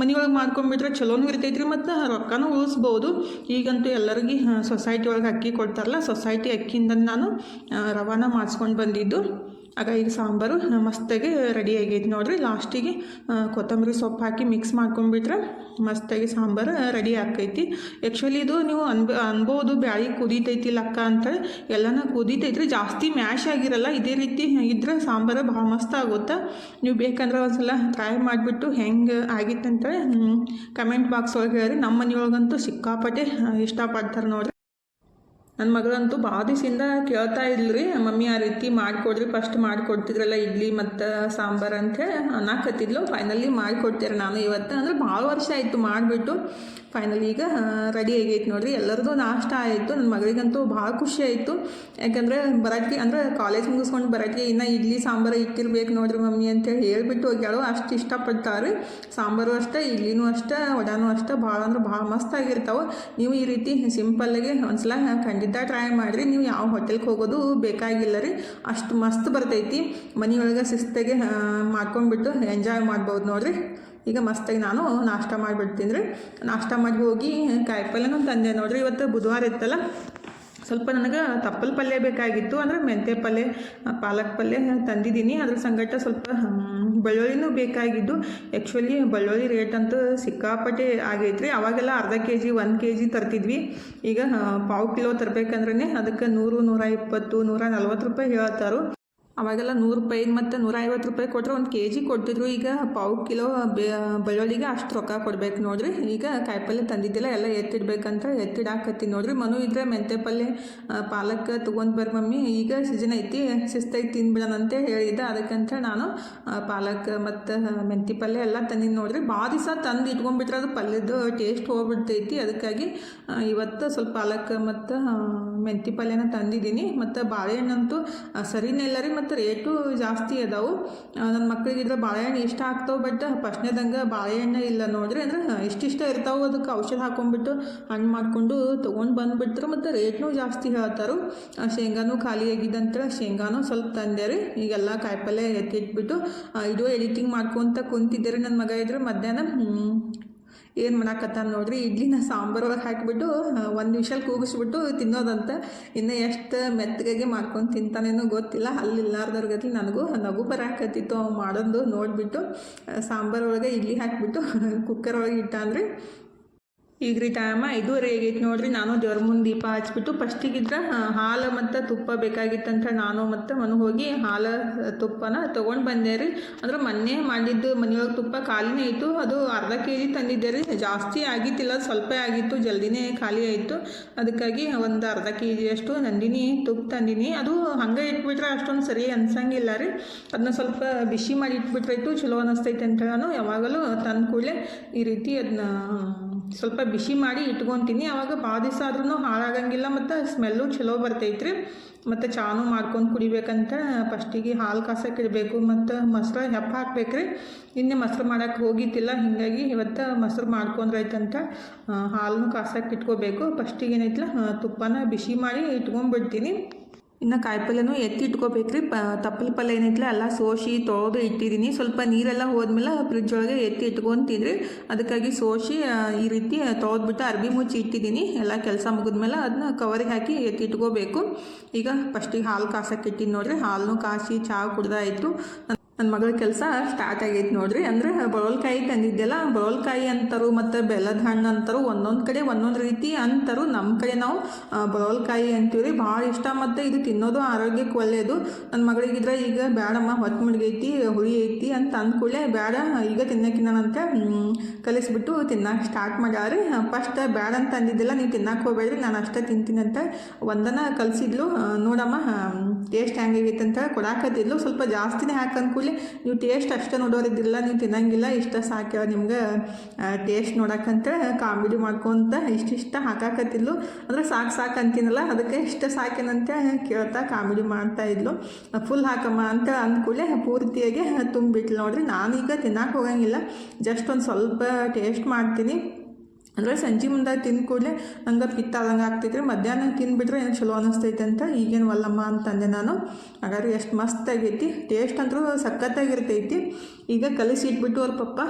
ಮನೆಯೊಳಗೆ ಮಾಡ್ಕೊಂಡ್ಬಿಟ್ರೆ ಚಲೋನೂ ರೀ ಮತ್ತು ರೊಕ್ಕನೂ ಉಳಿಸ್ಬೋದು. ಈಗಂತೂ ಎಲ್ಲರಿಗೆ ಸೊಸೈಟಿ ಒಳಗೆ ಅಕ್ಕಿ ಕೊಡ್ತಾರಲ್ಲ ಸೊಸೈಟಿ ಅಕ್ಕಿಯಿಂದ ನಾನು ರವಾನ ಮಾಡಿಸ್ಕೊಂಡು ಬಂದಿದ್ದು. ಆಗ ಈಗ ಸಾಂಬಾರು ಮಸ್ತಾಗಿ ರೆಡಿ ಆಗೈತೆ ನೋಡಿರಿ. ಲಾಸ್ಟಿಗೆ ಕೊತ್ತಂಬರಿ ಸೊಪ್ಪು ಹಾಕಿ ಮಿಕ್ಸ್ ಮಾಡ್ಕೊಂಡ್ಬಿಟ್ರೆ ಮಸ್ತಾಗಿ ಸಾಂಬಾರು ರೆಡಿ ಆಕೈತಿ ಆ್ಯಕ್ಚುಲಿ ಇದು ನೀವು ಅನ್ಬ, ಅನ್ಬೋದು, ಬ್ಯಾಳಿ ಕುದೀತೈತಿ ಲಕ್ಕ ಅಂತೇಳಿ. ಎಲ್ಲನ ಕುದೀತೈತ್ರಿ. ಜಾಸ್ತಿ ಮ್ಯಾಶ್ ಆಗಿರಲ್ಲ, ಇದೇ ರೀತಿ ಇದ್ರೆ ಸಾಂಬಾರು ಭಾಳ ಮಸ್ತ್ ಆಗುತ್ತೆ? ನೀವು ಬೇಕಂದ್ರೆ ಒಂದ್ಸಲ ಟ್ರೈ ಮಾಡಿಬಿಟ್ಟು ಹೆಂಗೆ ಆಗಿತ್ತಂತೇಳಿ ಕಮೆಂಟ್ ಬಾಕ್ಸ್ ಒಳಗೆ ಹೇಳ್ರಿ. ನಮ್ಮ ಮನೆಯೊಳಗಂತೂ ಸಿಕ್ಕಾಪಟ್ಟೆ ಇಷ್ಟಪಡ್ತಾರೆ ನೋಡ್ರಿ. ನನ್ನ ಮಗಳಂತೂ ಭಾಳ ದಿವಸದಿಂದ ಕೇಳ್ತಾ ಇದ್ಲು ಮಮ್ಮಿ ಆ ರೀತಿ ಮಾಡಿಕೊಡ್ರಿ ಫಸ್ಟ್ ಮಾಡಿಕೊಡ್ತಿದ್ರಲ್ಲ ಇಡ್ಲಿ ಮತ್ತು ಸಾಂಬಾರು ಅಂತೇಳಿ ಅನ್ನಕತ್ತಿದ್ಲು ಫೈನಲಿ ಮಾಡಿಕೊಡ್ತೀರ ನಾನು ಇವತ್ತು. ಅಂದ್ರೆ ಭಾಳ ವರ್ಷ ಆಯಿತು ಮಾಡಿಬಿಟ್ಟು ಫೈನಲಿ ಈಗ ರೆಡಿ ಆಗೈತೆ ನೋಡ್ರಿ. ಎಲ್ಲರದು ನಾಷ್ಟ ಆಯಿತು ನನ್ನ ಮಗಳಿಗಂತೂ ಭಾಳ ಖುಷಿ ಆಯಿತು. ಯಾಕಂದರೆ ಬರಕ್ಕೆ ಅಂದ್ರೆ ಕಾಲೇಜ್ ಮುಗಿಸ್ಕೊಂಡು ಬರೋಕ್ಕೆ ಇನ್ನು ಇಡ್ಲಿ ಸಾಂಬಾರು ಇಟ್ಟಿರ್ಬೇಕು ನೋಡ್ರಿ ಮಮ್ಮಿ ಅಂತೇಳಿ ಹೇಳಿಬಿಟ್ಟು ಹೋಗ್ಯಾಳು. ಅಷ್ಟು ಇಷ್ಟಪಡ್ತಾರೆ ಸಾಂಬಾರು ಅಷ್ಟೇ, ಇಡ್ಲಿನೂ ಅಷ್ಟೇ, ವಡಾನೂ ಅಷ್ಟೇ, ಭಾಳ ಅಂದ್ರೆ ಭಾಳ ಮಸ್ತ್ ಆಗಿರ್ತಾವೆ. ನೀವು ಈ ರೀತಿ ಸಿಂಪಲ್ಲಾಗಿ ಒಂದ್ಸಲ ಖಂಡಿತ ಟ್ರೈ ಮಾಡಿರಿ. ನೀವು ಯಾವ ಹೋಟೆಲ್ಗೆ ಹೋಗೋದು ಬೇಕಾಗಿಲ್ಲ ರೀ. ಅಷ್ಟು ಮಸ್ತ್ ಬರ್ತೈತಿ. ಮನೆಯೊಳಗೆ ಶಿಸ್ತಾಗೆ ಮಾಡ್ಕೊಂಡ್ಬಿಟ್ಟು ಎಂಜಾಯ್ ಮಾಡ್ಬೋದು ನೋಡಿರಿ. ಈಗ ಮಸ್ತಾಗಿ ನಾನು ನಾಷ್ಟ ಮಾಡಿಬಿಡ್ತೀನಿ ರೀ. ನಾಷ್ಟ ಮಾಡಿ ಹೋಗಿ ಕಾಯಿಪಲ್ಯನೂ ತಂದೆ ನೋಡಿರಿ. ಇವತ್ತು ಬುಧವಾರ ಇತ್ತಲ್ಲ. ಸ್ವಲ್ಪ ನನಗೆ ತಪ್ಪಲ್ ಪಲ್ಯ ಬೇಕಾಗಿತ್ತು. ಅಂದರೆ ಮೆಂತ್ಯ ಪಲ್ಯ, ಪಾಲಕ್ ಪಲ್ಯ ತಂದಿದ್ದೀನಿ. ಅದ್ರ ಸಂಗಟ ಸ್ವಲ್ಪ ಬೆಳ್ಳುಳ್ಳಿನೂ ಬೇಕಾಗಿದ್ದು. ಆ್ಯಕ್ಚುಲಿ ಬೆಳ್ಳುಳ್ಳಿ ರೇಟ್ ಅಂತೂ ಸಿಕ್ಕಾಪಟ್ಟೆ ಆಗೈತ್ರಿ. ಅವಾಗೆಲ್ಲ ಅರ್ಧ ಕೆ ಜಿ ಒಂದು ಕೆ ಜಿ ತರ್ತಿದ್ವಿ. ಈಗ ಪಾವು ಕಿಲೋ ತರಬೇಕಂದ್ರೆ ಅದಕ್ಕೆ ನೂರು, ನೂರ ಇಪ್ಪತ್ತು, ನೂರ ನಲ್ವತ್ತು ರೂಪಾಯಿ ಹೇಳ್ತಾರು. ಅವಾಗೆಲ್ಲ ನೂರು ರೂಪಾಯಿ ಮತ್ತು ನೂರ ಐವತ್ತು ರೂಪಾಯಿ ಕೊಟ್ಟರೆ ಒಂದು ಕೆ ಜಿ ಕೊಡ್ತಿದ್ರು ಈಗ ಪಾವು ಕಿಲೋ ಬೆಳ್ಳುಳ್ಳಿಗೆ ಅಷ್ಟು ರೊಕ್ಕ ಕೊಡ್ಬೇಕು ನೋಡ್ರಿ. ಈಗ ಕಾಯಿಪಲ್ಯ ತಂದಿದ್ದಿಲ್ಲ, ಎಲ್ಲ ಎತ್ತಿಡ್ಬೇಕಂತ ಎತ್ತಿಡಾಕತ್ತೀನಿ ನೋಡ್ರಿ. ಮನು ಇದ್ರೆ ಮೆಂತೆ ಪಲ್ಯ ಪಾಲಕ್ ತೊಗೊಂಡು ಬರ್ರಿ ಮಮ್ಮಿ. ಈಗ ಸೀಸನ್ ಐತಿ ಶಿಸ್ತಾಗಿ ತಿನ್ಬಿಡೋಣಂತ ಹೇಳಿದ್ದೆ. ಅದಕ್ಕಂತ ನಾನು ಪಾಲಕ್ ಮತ್ತು ಮೆಂತಿ ಪಲ್ಯ ಎಲ್ಲ ತಂದಿನಿ ನೋಡ್ರಿ. ಭಾಳ ದಿವಸ ತಂದು ಇಟ್ಕೊಂಡ್ಬಿಟ್ರೆ ಅದು ಪಲ್ಯದ ಟೇಸ್ಟ್ ಹೋಗ್ಬಿಡ್ತೈತಿ. ಅದಕ್ಕಾಗಿ ಇವತ್ತು ಸ್ವಲ್ಪ ಪಾಲಕ್ ಮತ್ತು ಮೆಂತಿ ಪಲ್ಯನ ತಂದಿದ್ದೀನಿ ಮತ್ತು ಬಾಳೆಹಣ್ಣಂತೂ ಸರಿನೇ ಇಲ್ಲ ರೀ, ಮತ್ತು ರೇಟು ಜಾಸ್ತಿ ಅದಾವು. ನನ್ನ ಮಕ್ಕಳಿಗಿದ್ರೆ ಬಾಳೆಹಣ್ಣು ಇಷ್ಟ ಆಗ್ತಾವೆ, ಬಟ್ ಫಸ್ಟ್ನೇದಂಗೆ ಬಾಳೆಹಣ್ಣು ಇಲ್ಲ ನೋಡ್ರಿ, ಅಂದ್ರೆ ಇಷ್ಟಿಷ್ಟ ಇರ್ತಾವೆ, ಅದಕ್ಕೆ ಔಷಧ ಹಾಕೊಂಡ್ಬಿಟ್ಟು ಹಣ್ಣು ಮಾಡಿಕೊಂಡು ತೊಗೊಂಡು ಬಂದುಬಿಟ್ರು, ಮತ್ತು ರೇಟ್ನೂ ಜಾಸ್ತಿ ಹೇಳ್ತಾರೆ. ಶೇಂಗಾನೂ ಖಾಲಿ ಆಗಿದ್ದಂತೇಳಿ ಶೇಂಗಾನೂ ಸ್ವಲ್ಪ ತಂದೆ ರೀ, ಈಗೆಲ್ಲ ಕಾಯಿಪಲ್ಯ ಎತ್ತಿಟ್ಬಿಟ್ಟು ಇದು ಎಡಿಟಿಂಗ್ ಮಾಡ್ಕೊತ ಕುಂತಿದ್ದೆ ನನ್ನ ಮಗ ಇದ್ರೆ ಮಧ್ಯಾಹ್ನ ಏನು ಮಾಡಾಕತ್ತಾನ ನೋಡ್ರಿ, ಇಡ್ಲಿನ ಸಾಂಬಾರು ಒಳಗೆ ಹಾಕಿಬಿಟ್ಟು ಒಂದು ನಿಮಿಷ ಕೂಗಿಸ್ಬಿಟ್ಟು ತಿನ್ನೋದಂತ ಇನ್ನು ಎಷ್ಟು ಮೆತ್ತಗಾಗಿ ಮಾಡ್ಕೊಂಡು ತಿಂತಾನೇನೋ ಗೊತ್ತಿಲ್ಲ. ಅಲ್ಲಿ ಗತಿ ನನಗೂ ನಗು ಬರಾಕತ್ತಿತ್ತು ಅವ್ ಮಾಡೋದು ನೋಡಿಬಿಟ್ಟು ಸಾಂಬಾರು ಒಳಗೆ ಇಡ್ಲಿ ಹಾಕಿಬಿಟ್ಟು ಕುಕ್ಕರ್ ಒಳಗೆ ಇಟ್ಟಾನ್ರಿ. ಈಗ ರೀ ಟೈಮ ಐದೂವರೆ ಆಗೈತೆ ನೋಡ್ರಿ. ನಾನು ದೇವ್ರ ಮುಂದೆ ದೀಪ ಹಚ್ಬಿಟ್ಟು ಫಸ್ಟಿಗಿದ್ರೆ ಹಾಲು ಮತ್ತು ತುಪ್ಪ ಬೇಕಾಗಿತ್ತಂತ ನಾನು ಮತ್ತು ಮನೆ ಹೋಗಿ ಹಾಲು, ತುಪ್ಪನ ತೊಗೊಂಡು ಬಂದೆ ರೀ. ಅಂದ್ರೆ ಮೊನ್ನೆ ಮಾಡಿದ್ದು ಮನೆಯೊಳಗೆ ತುಪ್ಪ ಖಾಲಿನೇ ಇತ್ತು. ಅದು ಅರ್ಧ ಕೆ ಜಿ ತಂದಿದ್ದೆ ರೀ. ಜಾಸ್ತಿ ಆಗಿತ್ತಿಲ್ಲ, ಸ್ವಲ್ಪ ಆಗಿತ್ತು, ಜಲ್ದಿನೇ ಖಾಲಿ ಆಯಿತು. ಅದಕ್ಕಾಗಿ ಒಂದು ಅರ್ಧ ಕೆ ಜಿಯಷ್ಟು ನಂದಿನಿ ತುಪ್ಪ ತಂದಿನಿ. ಅದು ಹಂಗೆ ಇಟ್ಬಿಟ್ರೆ ಅಷ್ಟೊಂದು ಸರಿ ಅನ್ಸಂಗಿಲ್ಲ ರೀ. ಅದನ್ನ ಸ್ವಲ್ಪ ಬಿಸಿ ಮಾಡಿ ಇಟ್ಬಿಟ್ರಾಯ್ತು ಚಲೋ ಅನ್ನಿಸ್ತೈತೆ ಅಂತ ನಾನು ಯಾವಾಗಲೂ ತಂದ ಕೂಡಲೇ ಈ ರೀತಿ ಅದನ್ನ ಸ್ವಲ್ಪ ಬಿಸಿ ಮಾಡಿ ಇಟ್ಕೊತೀನಿ. ಆವಾಗ ಭಾಳ ದಿವಸ ಆದ್ರೂ ಹಾಳಾಗಂಗಿಲ್ಲ ಮತ್ತು ಸ್ಮೆಲ್ಲು ಚಲೋ ಬರ್ತೈತ್ರಿ. ಮತ್ತು ಚಾನು ಮಾಡ್ಕೊಂಡು ಕುಡಿಬೇಕಂತ ಫಸ್ಟಿಗೆ ಹಾಲು ಕಾಸಕ್ಕೆ ಇಡಬೇಕು ಮತ್ತು ಮೊಸರು ಹೆಪ್ಪ ಹಾಕ್ಬೇಕ್ರಿ. ನಿನ್ನೆ ಮೊಸರು ಮಾಡೋಕ್ಕೆ ಹೋಗಿದ್ದಿಲ್ಲ, ಹೀಗಾಗಿ ಇವತ್ತು ಮೊಸರು ಮಾಡ್ಕೊಂಡ್ರೈತಂತ ಹಾಲನ್ನು ಕಾಸಕ್ಕೆ ಇಟ್ಕೋಬೇಕು. ಫಸ್ಟಿಗೆ ಏನೈತಿಲ್ಲ ತುಪ್ಪನ ಬಿಸಿ ಮಾಡಿ ಇಟ್ಕೊಂಡ್ಬಿಡ್ತೀನಿ ಇನ್ನು ಕಾಯಿಪಲ್ಯನೂ ಎತ್ತಿ ಇಟ್ಕೋಬೇಕ್ರಿ. ಪ, ತಪ್ಪಲ ಪಲ್ಯ ಏನೈತಿಲ್ಲ ಎಲ್ಲ ಸೋಸಿ ತೊಳೆದು ಇಟ್ಟಿದ್ದೀನಿ ಸ್ವಲ್ಪ ನೀರೆಲ್ಲ ಹೋದ್ಮೇಲೆ ಫ್ರಿಜ್ ಒಳಗೆ ಎತ್ತಿ ಇಟ್ಕೊತಿದ್ರಿ ಅದಕ್ಕಾಗಿ ಸೋಸಿ ಈ ರೀತಿ ತೊಳೆದ್ಬಿಟ್ಟು ಅರ್ಬಿ ಮುಚ್ಚಿ ಇಟ್ಟಿದ್ದೀನಿ ಎಲ್ಲ ಕೆಲಸ ಮುಗಿದ್ಮೇಲೆ ಅದನ್ನ ಕವರಿಗೆ ಹಾಕಿ ಎತ್ತಿ ಇಟ್ಕೋಬೇಕು. ಈಗ ಫಸ್ಟಿಗೆ ಹಾಲು ಕಾಸಕ್ಕೆ ಇಟ್ಟಿದ್ದು ನೋಡ್ರಿ. ಹಾಲನ್ನು ಕಾಸಿ ಚಹಾ ಕುಡ್ದಾಯಿತು. ನನ್ನ ಮಗಳ ಕೆಲಸ ಸ್ಟಾರ್ಟ್ ಆಗೈತೆ ನೋಡ್ರಿ. ಅಂದ್ರೆ ಬೊಳಲ್ಕಾಯಿ ತಂದಿದ್ದೆಲ್ಲ ಬೊಳಲ್ಕಾಯಿ ಅಂತಾರು ಮತ್ತು ಬೆಲ್ಲದ ಹಣ್ಣು ಅಂತಾರು ಒಂದೊಂದು ಕಡೆ ಒಂದೊಂದು ರೀತಿ ಅಂತಾರು. ನಮ್ಮ ಕಡೆ ನಾವು ಆ, ಬೊಳಲ್ಕಾಯಿ ಅಂತೀವಿ ಭಾಳ ಇಷ್ಟ ಮತ್ತು ಇದು ತಿನ್ನೋದು ಆರೋಗ್ಯಕ್ಕೆ ಒಳ್ಳೆಯದು ನನ್ನ ಮಗಳಿಗಿದ್ರೆ ಈಗ ಬೇಡಮ್ಮ ಹೊತ್ತು ಮುಡ್ಗೈತಿ ಹುಳಿ ಐತಿ ಅಂತ ಅಂದ್ಕೂಡಲೇ ಬೇಡ ಈಗ ತಿನ್ನೋಕಿನ್ನಂತ ಕಲಿಸ್ಬಿಟ್ಟು ತಿನ್ನಕ್ಕೆ ಸ್ಟಾರ್ಟ್ ಮಾಡ್ಯಾರಿ. ಫಸ್ಟ್ ಬೇಡ ಅಂತ ಅಂದಿದ್ದಿಲ್ಲ ನೀವು ತಿನ್ನಕ್ಕೆ ಹೋಗ್ಬೇಡ್ರಿ. ನಾನು ಅಷ್ಟೇ ತಿಂತೀನಿ ಅಂತ ಒಂದನ ಕಲಿಸಿದ್ಲು. ನೋಡಮ್ಮ ಟೇಸ್ಟ್ ಹೆಂಗಾಗೈತೆ ಅಂತ ಕೊಡಾಕತ್ತಿದ್ಲು ಸ್ವಲ್ಪ ಜಾಸ್ತಿನೇ ಹಾಕಂದ್ ಕೂಡಲೇ ನೀವು ಟೇಸ್ಟ್ ಅಷ್ಟೇ ನೋಡೋರಿದ್ದಿಲ್ಲ, ನೀವು ತಿನ್ನಂಗಿಲ್ಲ, ಇಷ್ಟ ಸಾಕ್ಯವ ನಿಮ್ಗೆ ಟೇಸ್ಟ್ ನೋಡಕ್ಕಂತ ಕಾಮಿಡಿ ಮಾಡ್ಕೊಂತ ಇಷ್ಟಿಷ್ಟ ಹಾಕಾಕತ್ತಿದ್ಲು ಅಂದ್ರೆ ಸಾಕು ಸಾಕು ಅಂತೀನಲ್ಲ, ಅದಕ್ಕೆ ಇಷ್ಟ ಸಾಕೇನಂತ ಕೇಳ್ತಾ ಕಾಮಿಡಿ ಮಾಡ್ತಾ ಇದ್ಲು. ಫುಲ್ ಹಾಕಮ್ಮ ಅಂತ ಅಂದ್ಕೂಡಲೇ ಪೂರ್ತಿಯಾಗಿ ತುಂಬಿಟ್ಲು ನೋಡ್ರಿ. ನಾನೀಗ ತಿನ್ನಕ್ಕೆ ಹೋಗಂಗಿಲ್ಲ, ಜಸ್ಟ್ ಒಂದು ಸ್ವಲ್ಪ ಟೇಸ್ಟ್ ಮಾಡ್ತೀನಿ. ಅಂದರೆ ಸಂಜೆ ಮುಂದೆ ತಿಂದ ಕೂಡಲೇ ನಂಗೆ ಪಿತ್ತ ಆದಂಗೆ ಆಗ್ತೈತ್ರಿ. ಮಧ್ಯಾಹ್ನ ತಿಂದುಬಿಟ್ರೆ ಏನು ಚಲೋ ಅನ್ನಿಸ್ತೈತೆ ಅಂತ ಈಗೇನು ವಲ್ಲಮ್ಮ ಅಂತಂದೆ ನಾನು. ಹಾಗಾದ್ರೆ ಎಷ್ಟು ಮಸ್ತ್ ಆಗೈತಿ. ಟೇಸ್ಟ್ ಅಂತೂ ಸಖತ್ತಾಗಿರ್ತೈತಿ. ಈಗ ಕಲಿಸಿ ಇಟ್ಬಿಟ್ಟು ಅವ್ರ ಪಪ್ಪ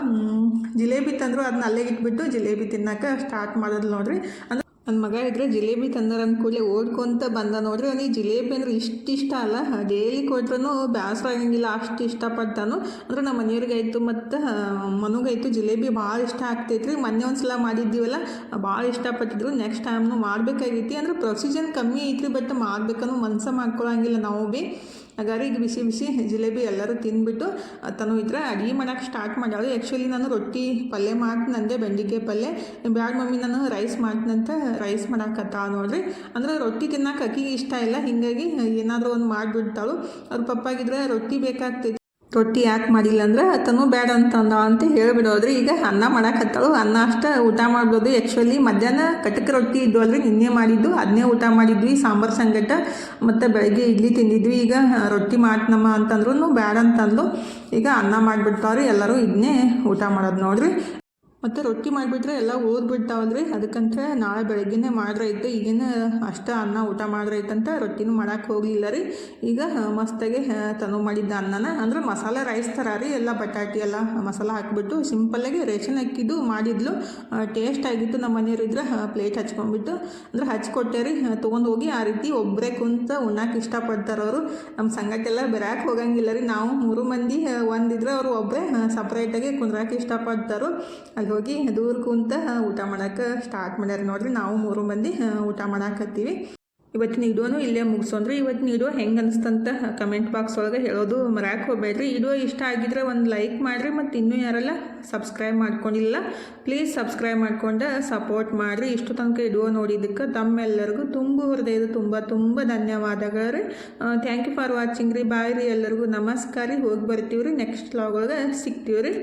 ಜಿಲೇಬಿ ತಂದರು ಅದನ್ನ ಅಲ್ಲೇ ಇಟ್ಬಿಟ್ಟು ಜಿಲೇಬಿ ತಿನ್ನೋಕೆ ಸ್ಟಾರ್ಟ್ ಮಾಡೋದು ನೋಡ್ರಿ. ಅಂದ್ರೆ ನನ್ನ ಮಗ ಇದ್ರೆ ಜಿಲೇಬಿ ತಂದಾರ ಕೂಡಲೇ ಓಡ್ಕೊಂತ ಬಂದ. ನೋಡ್ರಿ ಅವನಿಗೆ ಜಿಲೇಬಿ ಅಂದ್ರೆ ಇಷ್ಟ ಇಷ್ಟ ಅಲ್ಲ. ಡೈಲಿ ಕೊಟ್ರೂ ಬೇಸರ ಆಗಂಗಿಲ್ಲ, ಅಷ್ಟು ಇಷ್ಟಪಡ್ತಾನು. ಅಂದ್ರೆ ನಮ್ಮ ಮನೆಯವ್ರಿಗಾಯ್ತು ಮತ್ತು ಮನುಗಾಯ್ತು ಜಿಲೇಬಿ ಭಾಳ ಇಷ್ಟ ಆಗ್ತೈತ್ರಿ. ಮೊನ್ನೆ ಒಂದು ಸಲ ಮಾಡಿದ್ದೀವಲ್ಲ, ಭಾಳ ಇಷ್ಟಪಟ್ಟಿದ್ರು. ನೆಕ್ಸ್ಟ್ ಟೈಮ್ನು ಮಾಡಬೇಕಾಗೈತಿ. ಅಂದ್ರೆ ಪ್ರೊಸೀಜರ್ ಕಮ್ಮಿ ಐತ್ರಿ, ಬಟ್ ಮಾಡ್ಬೇಕನ್ನೋ ಮನ್ಸ ಮಾಡ್ಕೊಳಂಗಿಲ್ಲ ನಾವು ಭೀ ಹಾಗಾದ್ರೆ ಈಗ ಬಿಸಿ ಬಿಸಿ ಜಿಲೇಬಿ ಎಲ್ಲರೂ ತಿಂದ್ಬಿಟ್ಟು ತನು ಇದ್ರೆ ಅಡುಗೆ ಮಾಡೋಕೆ ಸ್ಟಾರ್ಟ್ ಮಾಡೋದು ಆ್ಯಕ್ಚುಲಿ ನಾನು ರೊಟ್ಟಿ ಪಲ್ಯ ಮಾಡ್ತೀನಂದೆ ಬೆಂಡಿಕಾಯಿ ಪಲ್ಯ. ಬ್ಯಾಡ ಮಮ್ಮಿ ನಾನು ರೈಸ್ ಮಾಡ್ತೀನಂತ ರೈಸ್ ಮಾಡೋಕತ್ತ ನೋಡ್ರಿ. ಅಂದ್ರೆ ರೊಟ್ಟಿ ತಿನ್ನೋಕೆ ಅಕ್ಕಿಗೆ ಇಷ್ಟ ಇಲ್ಲ. ಹೀಗಾಗಿ ಏನಾದರೂ ಒಂದು ಮಾಡಿಬಿಡ್ತಾಳು. ಅವ್ರ ಪಪ್ಪಾಗಿದ್ರೆ ರೊಟ್ಟಿ ಬೇಕಾಗ್ತೈತಿ. ರೊಟ್ಟಿ ಯಾಕೆ ಮಾಡಿಲ್ಲ ಅಂದ್ರೆ ಆತನು ಬೇಡ ಅಂತಂದ ಅಂತ ಹೇಳಿಬಿಡೋದ್ರಿ ಈಗ ಅನ್ನ ಮಾಡಾಕತ್ತಾಳು ಅನ್ನ ಅಷ್ಟೇ ಊಟ ಮಾಡ್ಬೋದು. ಆ್ಯಕ್ಚುಲಿ ಮಧ್ಯಾಹ್ನ ಕಟಕ ರೊಟ್ಟಿ ಇದ್ವಲ್ರಿ ನಿನ್ನೆ ಮಾಡಿದ್ದು. ಅದನ್ನೇ ಊಟ ಮಾಡಿದ್ವಿ. ಸಾಂಬಾರು ಸಂಗಟ. ಮತ್ತು ಬೆಳಗ್ಗೆ ಇಡ್ಲಿ ತಿಂದಿದ್ವಿ. ಈಗ ರೊಟ್ಟಿ ಮಾಡ್ತನಮ್ಮ ಅಂತಂದ್ರು ಬೇಡ ಅಂತಂದ್ಲು. ಈಗ ಅನ್ನ ಮಾಡಿಬಿಡ್ತಾವ್ರಿ. ಎಲ್ಲರೂ ಇದನ್ನೇ ಊಟ ಮಾಡೋದು ನೋಡ್ರಿ. ಮತ್ತು ರೊಟ್ಟಿ ಮಾಡಿಬಿಟ್ರೆ ಎಲ್ಲ ಓದ್ಬಿಡ್ತಾವಲ್ರಿ ಅದಕ್ಕಂತ ನಾಳೆ ಬೆಳಗ್ಗೆನೇ ಮಾಡ್ರೈತೆ. ಈಗಿನ ಅಷ್ಟ ಅನ್ನ ಊಟ ಮಾಡ್ರೈತಂತ ರೊಟ್ಟಿನೂ ಮಾಡೋಕ್ಕೆ ಹೋಗಲಿಲ್ಲ ರೀ. ಈಗ ಮಸ್ತಾಗಿ ತನು ಮಾಡಿದ್ದ ಅನ್ನನ. ಅಂದ್ರೆ ಮಸಾಲೆ ರೈಸ್ ಥರ ರೀ. ಎಲ್ಲ ಬಟಾಟಿ ಎಲ್ಲ ಮಸಾಲ ಹಾಕಿಬಿಟ್ಟು ಸಿಂಪಲ್ಲಾಗಿ ರೇಷನ್ ಹಾಕಿದ್ದು ಮಾಡಿದ್ಲು. ಟೇಸ್ಟ್ ಆಗಿತ್ತು ನಮ್ಮ ಮನೆಯವ್ರಿದ್ರೆ ಪ್ಲೇಟ್ ಹಚ್ಕೊಂಡ್ಬಿಟ್ಟು. ಅಂದ್ರೆ ಹಚ್ಕೊಟ್ಟೆ ರೀ. ತೊಗೊಂಡು ಹೋಗಿ ಆ ರೀತಿ ಒಬ್ಬರೇ ಕುಂತ ಉಣ್ಣಕ್ಕೆ ಇಷ್ಟಪಡ್ತಾರೆ ಅವರು. ನಮ್ಮ ಸಂಗಟೆಲ್ಲ ಬೆರ್ಯಾಕೆ ಹೋಗಂಗಿಲ್ಲ ರೀ. ನಾವು ಮೂರು ಮಂದಿ ಒಂದಿದ್ರೆ ಅವರು ಒಬ್ಬರೇ ಸಪ್ರೇಟಾಗಿ ಕುಂದ್ರಕ್ಕೆ ಇಷ್ಟಪಡ್ತಾರೋ. ಅಲ್ಲಿ ಹೋಗಿ ದೂರ ಕುಂತ ಊಟ ಮಾಡಕ್ಕೆ ಸ್ಟಾರ್ಟ್ ಮಾಡ್ಯಾರ ನೋಡ್ರಿ. ನಾವು ಮೂರು ಮಂದಿ ಊಟ ಮಾಡಾಕತ್ತೀವಿ. ಇವತ್ತಿನ ವಿಡಿಯೋನು ಇಲ್ಲೇ ಮುಗಿಸೋನ್ರಿ ಇವತ್ತಿನ ವಿಡಿಯೋ ಹೆಂಗೆ ಅನಿಸ್ತಂತ ಕಮೆಂಟ್ ಬಾಕ್ಸ್ ಒಳಗೆ ಹೇಳೋದು ಮರ್ಯಾಕೆ ಹೋಗ್ಬೇಡ್ರಿ. ಇಡೋ ಇಷ್ಟ ಆಗಿದ್ರೆ ಒಂದು ಲೈಕ್ ಮಾಡಿರಿ. ಮತ್ತು ಇನ್ನೂ ಯಾರೆಲ್ಲ ಸಬ್ಸ್ಕ್ರೈಬ್ ಮಾಡ್ಕೊಂಡಿಲ್ಲ ಪ್ಲೀಸ್ ಸಬ್ಸ್ಕ್ರೈಬ್ ಮಾಡ್ಕೊಂಡು ಸಪೋರ್ಟ್ ಮಾಡಿರಿ. ಇಷ್ಟು ತನಕ ವಿಡಿಯೋ ನೋಡಿದ್ದಕ್ಕೆ ತಮ್ಮೆಲ್ಲರಿಗೂ ತುಂಬ ಹೃದಯದ ತುಂಬ ತುಂಬ ಧನ್ಯವಾದಗಳು ರೀ ಥ್ಯಾಂಕ್ ಯು ಫಾರ್ ವಾಚಿಂಗ್ ರೀ. ಬಾಯ್ ರೀ ಎಲ್ಲರಿಗೂ. ನಮಸ್ಕಾರ ರೀ. ಹೋಗಿ ಬರ್ತೀವಿ ರೀ ನೆಕ್ಸ್ಟ್ ಲಾಗ್ ಒಳಗೆ ಸಿಗ್ತೀವಿ ರೀ